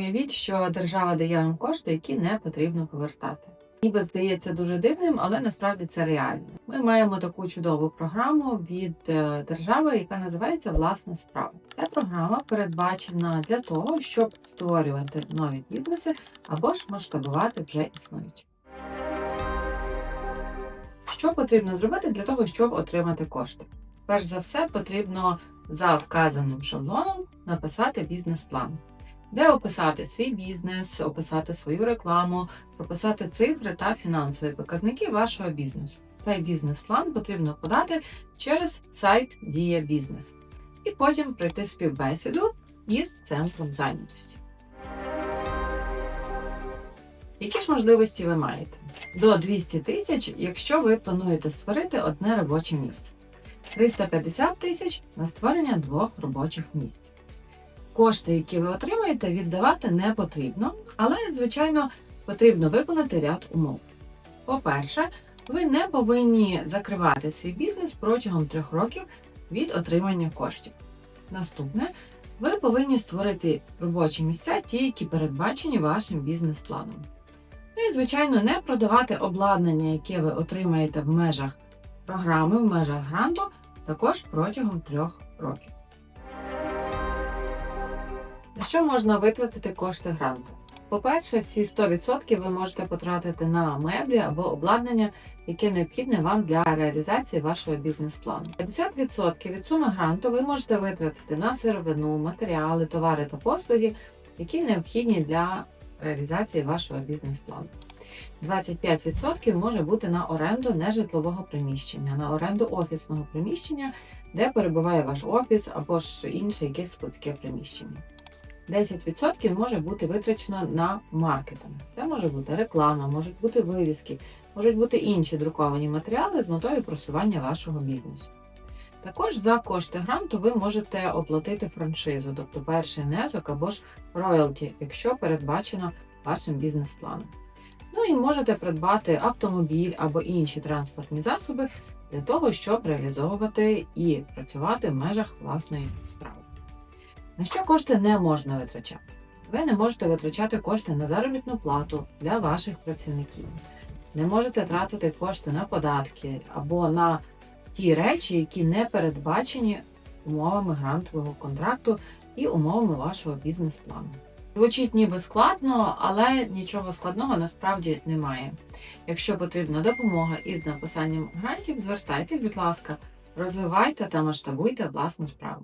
Уявіть, що держава дає вам кошти, які не потрібно повертати. Ніби здається дуже дивним, але насправді це реально. Ми маємо таку чудову програму від е, держави, яка називається Власна справа. Ця програма передбачена для того, щоб створювати нові бізнеси або ж масштабувати вже існуючі. Що потрібно зробити для того, щоб отримати кошти? Перш за все, потрібно за вказаним шаблоном написати бізнес-план, де описати свій бізнес, описати свою рекламу, прописати цифри та фінансові показники вашого бізнесу. Цей бізнес-план потрібно подати через сайт Дія Бізнес і потім пройти співбесіду із центром зайнятості. Які ж можливості ви маєте? До 200 тисяч, якщо ви плануєте створити одне робоче місце. 350 тисяч на створення двох робочих місць. Кошти, які ви отримаєте, віддавати не потрібно, але, звичайно, потрібно виконати ряд умов. По-перше, ви не повинні закривати свій бізнес протягом трьох років від отримання коштів. Наступне, ви повинні створити робочі місця, ті, які передбачені вашим бізнес-планом. Ну і, звичайно, не продавати обладнання, яке ви отримаєте в межах програми, в межах гранту, також протягом трьох років. На що можна витратити кошти гранту? По-перше, всі 100% ви можете потратити на меблі або обладнання, яке необхідне вам для реалізації вашого бізнес-плану. 50% від суми гранту ви можете витратити на сировину, матеріали, товари та послуги, які необхідні для реалізації вашого бізнес-плану. 25% може бути на оренду нежитлового приміщення, на оренду офісного приміщення, де перебуває ваш офіс або ж інше якесь складське приміщення. 10% може бути витрачено на маркетинг. Це може бути реклама, можуть бути вивіски, можуть бути інші друковані матеріали з метою просування вашого бізнесу. Також за кошти гранту ви можете оплатити франшизу, тобто перший внесок або ж роялті, якщо передбачено вашим бізнес-планом. Ну і можете придбати автомобіль або інші транспортні засоби для того, щоб реалізовувати і працювати в межах власної справи. На що кошти не можна витрачати? Ви не можете витрачати кошти на заробітну плату для ваших працівників. Не можете тратити кошти на податки або на ті речі, які не передбачені умовами грантового контракту і умовами вашого бізнес-плану. Звучить ніби складно, але нічого складного насправді немає. Якщо потрібна допомога із написанням грантів, звертайтесь, будь ласка, розвивайте та масштабуйте власну справу.